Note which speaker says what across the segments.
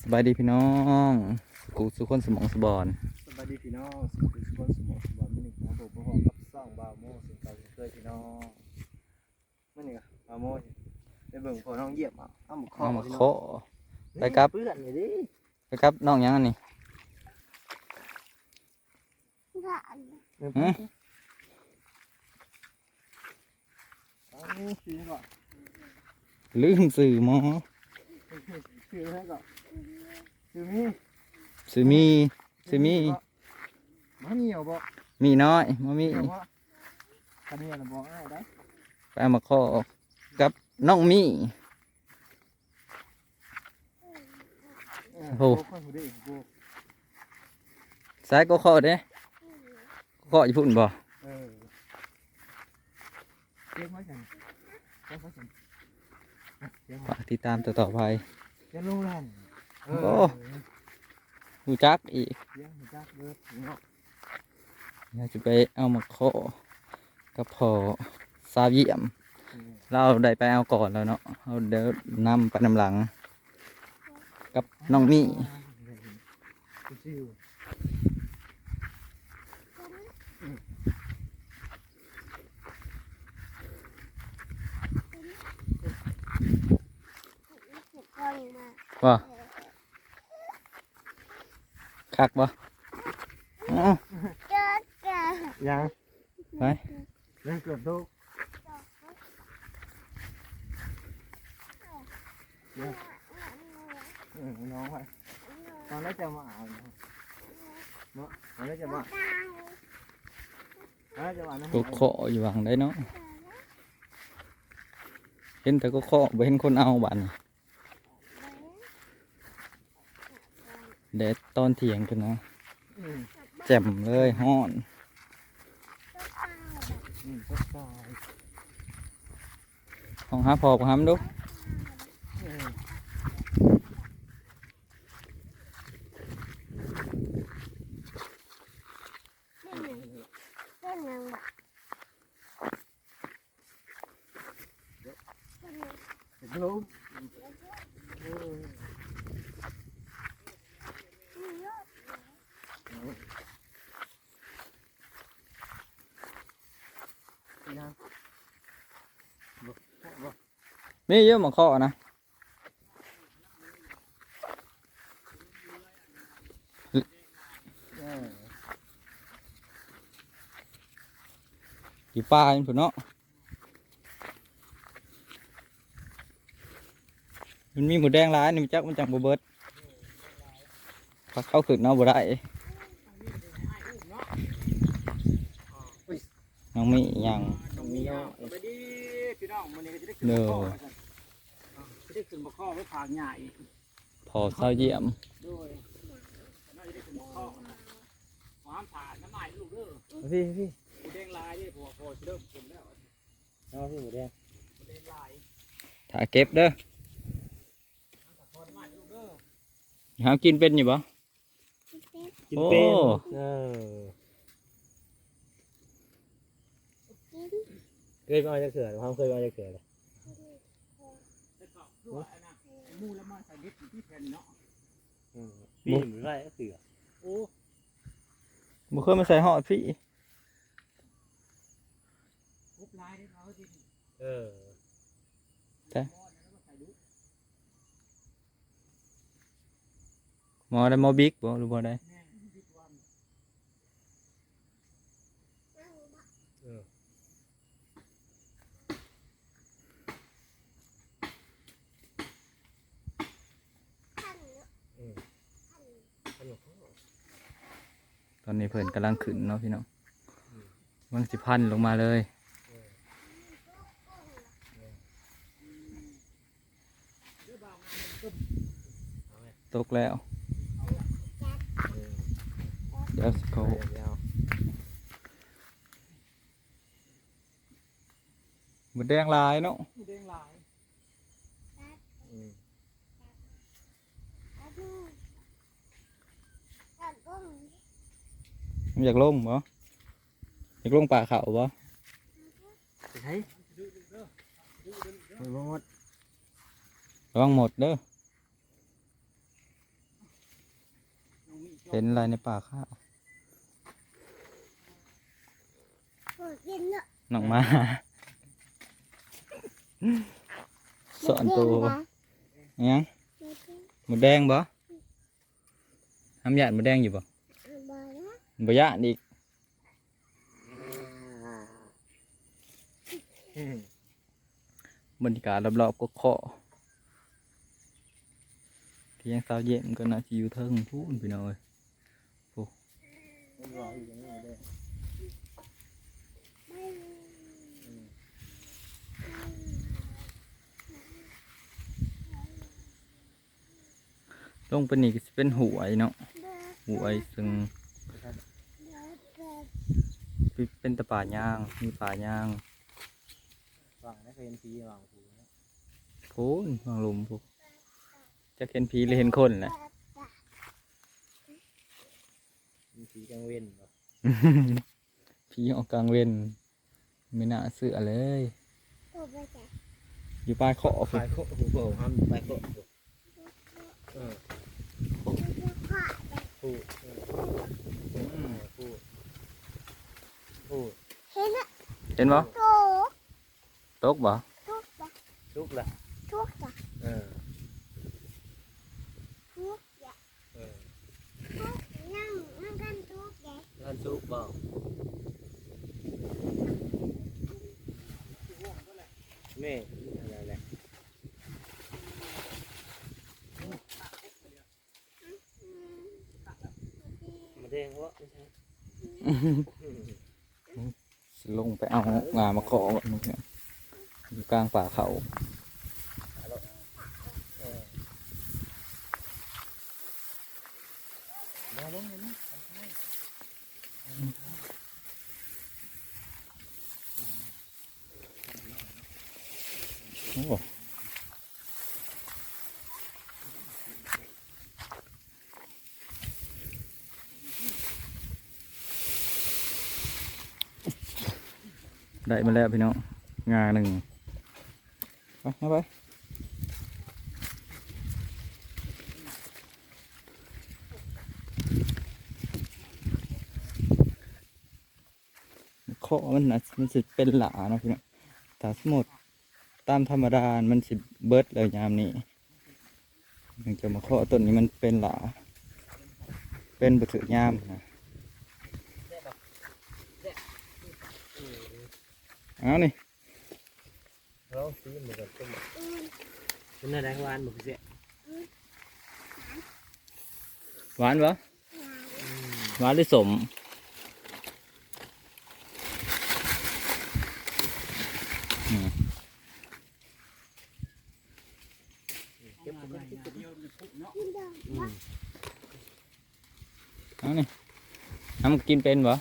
Speaker 1: สบายดีพี่น้องสุขุสุขคนสมองสบอน
Speaker 2: สวัสดีพี่น้องสวัสดีทุกคนสมองสมองมื่อนี้ของผมพร้อมกับซ่องบาวโม่สิ่งเก่าสิ่งเคยพี่น้องมื่อนี้บาวโม่ไปเบิ่งพอน้องเหยียบอะเอามาเคาะ
Speaker 1: เอามา
Speaker 2: พี่น้
Speaker 1: เคาะ
Speaker 2: อง
Speaker 1: ไปครับ
Speaker 2: เพื่อนเลยดิ
Speaker 1: ไปครับน้องยังอันนี้หืม
Speaker 2: เอาซื้อก่อน
Speaker 1: ลืมสื่อหมอ
Speaker 2: ซื้อให้ก่อน ซื้อมี
Speaker 1: สื่อมีสื่อมี
Speaker 2: มันเหนียวบ่
Speaker 1: มีน้อยมามี
Speaker 2: เหนียวบ่คันนี้น่ะบ่ง่ายได้
Speaker 1: ไปเอามาเคาะกับน้องมี
Speaker 2: เออ
Speaker 1: โอ้
Speaker 2: คนผู้ดีโอ้
Speaker 1: ซ้ายก็เคาะเด้เคาะอยู่พุ่นบ่
Speaker 2: เออเรียกไว้จังเรียกไว้จังอะเรียกไว้
Speaker 1: ฝากติดตามต่อต่อไป
Speaker 2: เรียก โรงแรมเอ
Speaker 1: โอ้
Speaker 2: อ
Speaker 1: รู้จักอีก
Speaker 2: เราะ
Speaker 1: อยากจะไปเอามาเคกับพอซาเยี่ยม เราได้ไปเอาก่อนแล้วเนาะเอาเดี๋ยวนำไปนำหลัง กับน้องมี่
Speaker 2: ว่า
Speaker 1: คักบ่อ๋อ
Speaker 2: ๆยัง
Speaker 1: ไป
Speaker 2: เล่นเกือบทุกเออน้องไปตอนแรกจะมาเอาเนาะเนาะตอนแรกจะมาตอนแรกจะมานะ
Speaker 1: ก็เคาะอยู่หวังได้เนาะเห็นแต่ก็เคาะบ่เห็นคนเอาบัดน แดดตอนเที่ยงกันนะ
Speaker 2: อืม
Speaker 1: แจ่มเลยฮ้อน
Speaker 2: อืมก็ตาย
Speaker 1: ของหาพอบ่หามดู
Speaker 2: เออเห็นลูกเออยังบ่บ่
Speaker 1: มีเยอะหมาเคาะนะ
Speaker 2: เออ
Speaker 1: อยู่ป่าอยู่พุ่นเนาะมันมีหมูแดงร้ายนี่มันจักมันจังบ่เบิดพักเข้าขึ้นเนาะบ่ได้น้องมีหยัง
Speaker 2: ตรงนี้เนาะ
Speaker 3: ไปดีพี่น้องมันนี่ก็จะได้ขึ้น
Speaker 1: เด้อ
Speaker 3: มาข้อจะ ได้ขึ้นมาข้อไว้ผากใหญ่
Speaker 1: พอเศร้าเยี่ยม
Speaker 3: ด้วยน่าจะได้ขึ้นมาข้อหอมผ่านน้ำใหม่ลูกเด้อ
Speaker 2: พี่พี่
Speaker 3: หมูแดงลายนี่พอพอเริ่มขึ้นแล้ว
Speaker 2: เอาพี่หมูแดง
Speaker 3: หมูแดงลาย
Speaker 1: ถ้าเก็บเด้อ
Speaker 3: พอน้ำใหม่ลูกเด้อ
Speaker 1: หากินเป็นอยู่บ่
Speaker 2: กิน
Speaker 1: โอ้
Speaker 2: เป็นเออเคยไปเอาจากเสือหรือความเคยไปเอาจากเสือเลย
Speaker 3: แต่ก็ด้วยอันนะ มูแล้วมาใส่เล็ดอยู่ที่แผ่นเนาะ
Speaker 2: ปีหรือไรเสือ
Speaker 3: โอ้
Speaker 1: บ่เคยมาใส่ห่อพี่
Speaker 3: ปุ๊บลายได้เขาที่
Speaker 2: เออ
Speaker 3: มอดแล้วก็ใส่ดุ
Speaker 1: หมอได้หมอบิ๊กบ่หรือบ่ได้
Speaker 3: แน่บิ๊กวัน
Speaker 1: ตอนนี้เพิ่นกำลังขึ้นเนาะพี่น้องมันสิพันลงมาเลยตกแล้ว เดี๋ยวสิเขา
Speaker 2: เดี๋ยว
Speaker 1: หมดแดงลายเนาะ
Speaker 3: แดงลาย
Speaker 2: อืม
Speaker 1: มัน อยากลงบ่อยากลงป่าเขาบ่
Speaker 2: ไปใช้ไปบ่หมด
Speaker 1: ระวังหมดเด้อเห็นอะไรในป่าข้าว
Speaker 4: กินเนอะ
Speaker 1: น้องมาสอนตัวยังหมูแดงบ่ทำหยาดหมูแดงอยู่บ่
Speaker 4: บอยนะ
Speaker 1: บยานอีกบรรยากาศรอบๆก็เคาะเที่ยงเช้าเย็นก็น่าจะอยู่เทิงพูนพี่น้อย
Speaker 2: มันรออยู่ตรงนี้เลย
Speaker 1: ลงไปนี่ก็สิเป็นหวยเนาะหวยซึ่ง เป็นแตะป่าย่าง มีป่าย่าง
Speaker 2: วางนะเคยเห็นผีวางผีนะ
Speaker 1: พูนวางลมพูจะเห็นผีหรือเห็นคนแหละ
Speaker 2: มีผีกลางเว้นบ่
Speaker 1: ผีออกกลางเว้นไม่น่าเสือเลย
Speaker 4: ตัวไปจ้ะ
Speaker 1: อยู่ปลายขอ
Speaker 2: ขายโคหูโผล่ห้ามไปโคเออพูดเออพูดพูด
Speaker 4: เห็นอะ
Speaker 1: เห็นบ่
Speaker 4: โต
Speaker 1: ตกบ่
Speaker 4: ทุกจ้ะ
Speaker 2: ลุกละ
Speaker 4: ทุกจ้ะ
Speaker 2: เออ
Speaker 4: ทุกจ้ะ
Speaker 2: เออ
Speaker 4: นั่งนั่งกันทุกจ้ะ
Speaker 2: งานซุกบ่แม่อะไรแหละมาแดงวะไม่ใช่
Speaker 1: สิ ลงไปเอางามาขอก่อนมึงเนี่ยอยู่กลางป่าเขา
Speaker 2: เออมาลงเลยนะ
Speaker 1: โอ้ ได้มาแล้วพี่น้องงาหนึ่งไปเอาไปข้อมันนะมันสิเป็นหลานะพี่น้องแต่สมมติตามธรรมดา มันสิเบิร์ดเลยยามนี้มันจะมาข้อต้นนี้มันเป็นหลา เป็นบุตรยามนะ เอานี่
Speaker 2: เราซีเหมือนกับเป็นเป็นอะไรวานบอกเสีย
Speaker 1: หวานปะหวานหรือสม
Speaker 2: เก็บกันเก็บกัน
Speaker 1: เอานี่ทำกินเป็นปะ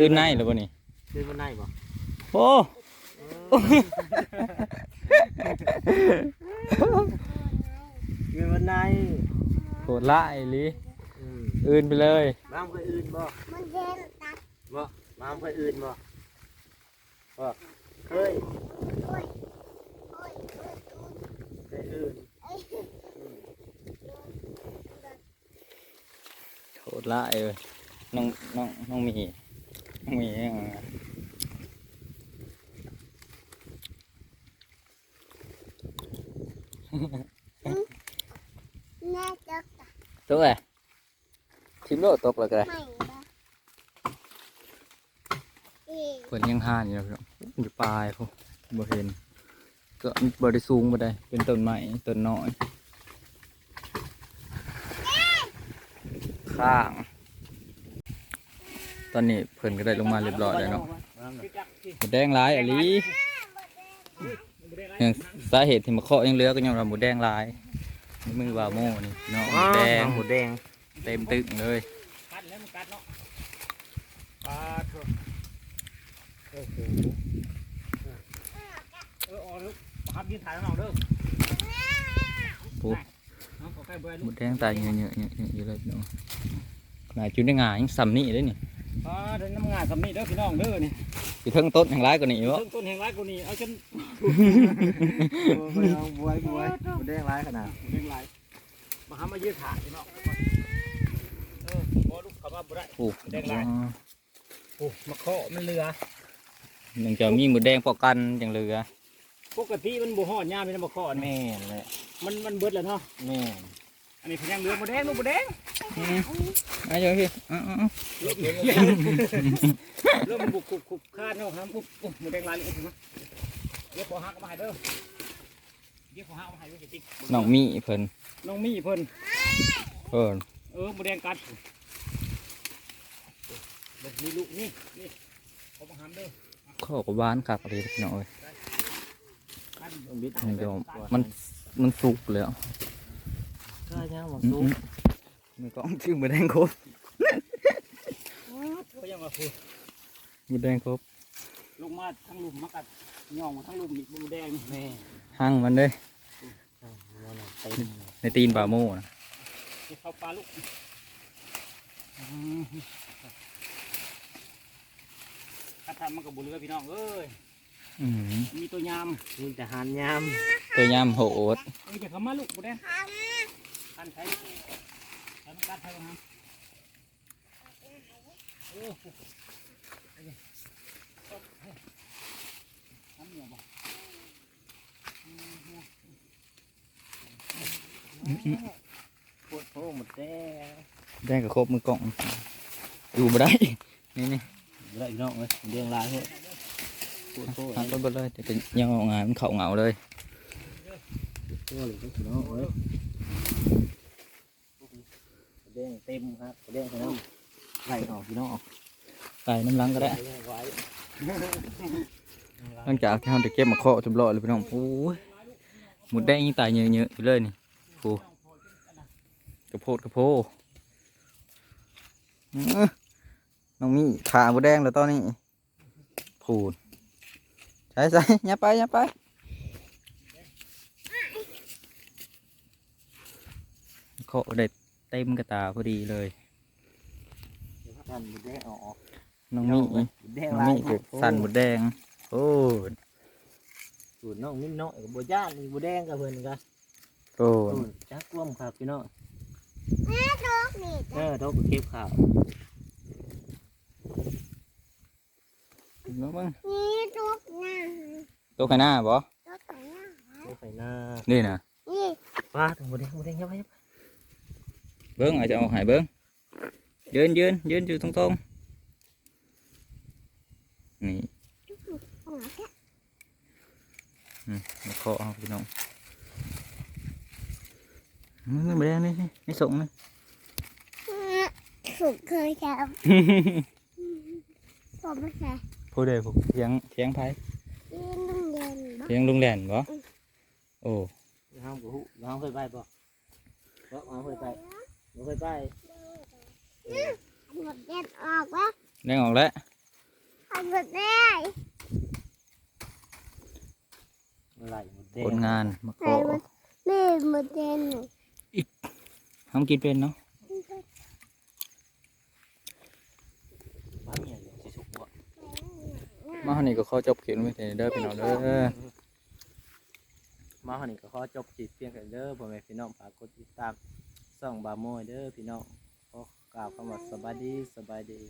Speaker 1: ตื่นในหรือปะนี่
Speaker 2: ตื่นวันไหนบ่
Speaker 1: โอ้
Speaker 2: ตื่นวันไหน
Speaker 1: โหดละไอ้ลิ
Speaker 2: อืม
Speaker 1: อื่นไปเลย
Speaker 2: บ้ามเคยอื่นบ่
Speaker 4: มันเดินตัด
Speaker 2: บ่บ้ามเคยอื่นบ่บ่เคย
Speaker 4: โอ้ยโอ้ยโอ้ย
Speaker 2: เคยอื่น
Speaker 4: โอ้ย
Speaker 1: โหดละเอ้ยน้องน้องน้องหมีน้องหมีเอามา
Speaker 4: แม่จัก จ้ะ
Speaker 1: ตกเลยทิมโลตกเลยก็ได้
Speaker 4: ไม่ได้เอ๊ะ
Speaker 1: เพิ่นยังห่านอยู่ครับอยู่ปลายพวกบ่เห็นก็บ่ได้สูงบ่ได้เป็นต้นไม้ต้นน้อยข้าง ตอนนี้เพิ่นก็ได้ลงมาเรียบร้อยแล้วเนาะ
Speaker 2: บ้ามน่ะ
Speaker 1: หมูแดงหลายอะลีอย่างสาเหตุที่มาเคาะยังเหลือก็ยังว่าหมูแดงหลาย นี่มือว่าโม่นี่เนาะหมูแดง
Speaker 2: หมูแดง
Speaker 1: เต็มตึกเลย
Speaker 3: กัดแล้วมันกัดเนาะปาดเถอะ
Speaker 2: โอ้โห
Speaker 3: เออออกลูกหับยืนถ่ายน้องเด้อ
Speaker 1: ปุ๊บ
Speaker 3: น้องขอใกล้เบอร์
Speaker 1: ห
Speaker 3: ลู
Speaker 1: มู
Speaker 3: ก
Speaker 1: แดงตายเยอะๆเยอะๆอยู่เลยเนาะขนาดจุดในงายังซ้ำนี่เลยนี่
Speaker 3: ปาดน้ำงานสำนีเด้อพี่น้องเด้อนี่
Speaker 1: อยู่เทิงต้นอย่างไรกว่านี้วะ
Speaker 3: ต้นต้นแห่งร้ายกูนี่เอาจน
Speaker 2: โอ้ไปเอาบวยบวยหมูแดงร้ายขนาด
Speaker 3: เร่งไหลมาหามายืนถ่ายพี่น้องเออบ่ลูกเขามาบ่ได้
Speaker 1: โอ้
Speaker 3: แดงลายโอ้มาเคาะมันเรือ
Speaker 1: หนึ่งจะมีหมูแดงปอกันอย่างเรือ
Speaker 3: ปกติมันบ่ฮอดยามนี่นะมาเคาะนี่
Speaker 2: แม่นแหละ
Speaker 3: มันมันเบิดแล้วเนาะ
Speaker 2: แม่น
Speaker 3: อันนี้พยังเรือบ่แดงลูกบ่แดง
Speaker 1: อายุพี่อ๋อ
Speaker 3: เริ่มมันบุกคุบคุบคาดเนาะครับปุ๊บปุ๊บหมูแดงลายเลยเห็นไหมเดี๋ยวขอหักมาให้เด้อเดี๋ยวขอหักมาให้ด้วยสิติ๊ก
Speaker 1: น้องมีเพิ่น
Speaker 3: น้องมีเพิ่น
Speaker 1: เพิ่น
Speaker 3: เออหมูแดงกัดเดี๋ยวมีลูกนี่นี่ขอมาหามเด้อ
Speaker 1: ข้อกับบ้านคักเลยพี่น้องเอ้ย
Speaker 3: กัด
Speaker 2: ต้องบิด
Speaker 1: มันจะมันมันสุกแล้ว
Speaker 2: ก็ยังบ่
Speaker 1: อื
Speaker 2: สู้
Speaker 1: มๆมือกล้องชื่อหมูแดงครบ
Speaker 3: ก็ยังว่าคือ
Speaker 1: หมูแดงครบ
Speaker 3: ลงมาทั้งลุมมากัดย่องมาทั้งลุมอีกหมูแดงนี่
Speaker 2: แม่
Speaker 1: หั่งมันเด้
Speaker 2: มันน่ะเต็ม
Speaker 1: ในตีนป่าโม่นะ
Speaker 3: เดี๋ยวเข้าปลาลูกอืมกระทำมันกับบุเรือพี่น้องเอ้ย
Speaker 1: อืม
Speaker 3: มีตัวยาม
Speaker 2: มีแต่หันยาม
Speaker 1: ตัวยำโหด
Speaker 3: เอ้ยจะเข้ามาลูกบุแดง ทันใช้ทันกัดใช้บ้างครับโอ้โหเอาดิเอาเฮ้ยทำเหนียวบ่อืม
Speaker 2: ปวดโผหมดแด้
Speaker 1: แดงกับครบมือกล้องอยู่บ่ได้นี่นี่
Speaker 2: เลยน้องเอ้ยเรียงลาย เฮ้ยปวดโผ
Speaker 1: หันต้นไปเลยเดี๋ยวจะยังเอางานมันเข่าเหงาเลย
Speaker 2: ตัวเลยก็น้องเอ้ยแดงเต็มครับแดงใส่น้ำไหลออกพี่น้องออก
Speaker 1: ใส่น้ำล้างก็ได้
Speaker 2: ไหลไว้
Speaker 1: หลังจากที่เราได้เก็บมาเคาะจำรอเลยพี่น้องโอ้ยหมดแดงยิ่งตายเยอะๆอยู่เลยนี่โอ้กระโพดกระโพอื้อน้องมีขาหมดแดงแล้วตอนนี้พูดใส่ใส่อย่าไปอย่าไปเคาะได้ เต็มกระตาพอดีเลย
Speaker 2: สั่นหมดแดงออก
Speaker 1: น้องมี
Speaker 2: หมดแดง
Speaker 1: น้อง
Speaker 2: ลาย
Speaker 1: มีเก็บสั่นหมดแดง โอ้ย
Speaker 2: สูตรน้องมิ้นน้อยกับบัวย่านนี่บัวแดงกับเพิ่นกัน
Speaker 1: โอ้ย
Speaker 2: สูตรจักกวมครับพี่น้อง
Speaker 4: ลูกนี่
Speaker 2: เออทบเก็บข่าว
Speaker 1: น้องเบิ่ง
Speaker 4: นี่ลูกนะ
Speaker 1: ตัวข้างหน้าบ่
Speaker 4: ลูกนะ
Speaker 2: ทบไปหน้า
Speaker 1: นี่นะ
Speaker 4: นี่
Speaker 2: ป้าถึงบัวแดงบัวแดงยับไปยับ
Speaker 1: เบิ้งอาจจะเอาใหายเบิ้งยืนยืนยืนอยู่ตรงตรงๆนี่
Speaker 4: เอามาแค่
Speaker 1: มาเคาะเอาพี่น้องมันไม่แดงนี่นี่นี่ส่งนี่
Speaker 4: สุดเคยทำผมไม่ใช่
Speaker 1: ผู้ใดผู้เทียงเทียงไผ
Speaker 4: ยืนลุงเดินบ้า
Speaker 1: เทียงลุงแหลนบ่โอ้
Speaker 2: ห้ามกูหูห้ามเคยไปป่ะก็ห้ามเคยไป ไม่เคยไป
Speaker 4: หมดเด็ดออกวะ
Speaker 1: แดงออกแล้ว
Speaker 4: หมดได้
Speaker 2: ไหลหมดแด
Speaker 1: ผ
Speaker 2: ง
Speaker 1: ลงานมา
Speaker 4: ใส่
Speaker 1: เคาะ
Speaker 4: หมดนี่หมดเด็ด
Speaker 1: ทำกินเป็นเนาะ
Speaker 2: บ้านเนี่ยสิสุกบ่
Speaker 1: มาหันนี่ก็ขอจบคลิปไว้แต่เด้อพี่น้องเด้อ
Speaker 2: มาหันนี่ก็ขอจบจิตเพียงแค่เด้อพ่อแม่พี่น้องฝากกดติดตาม ส่องบาโมยเด้อพี่น้องขอกล่าวคำว่าสบายดีสบายดี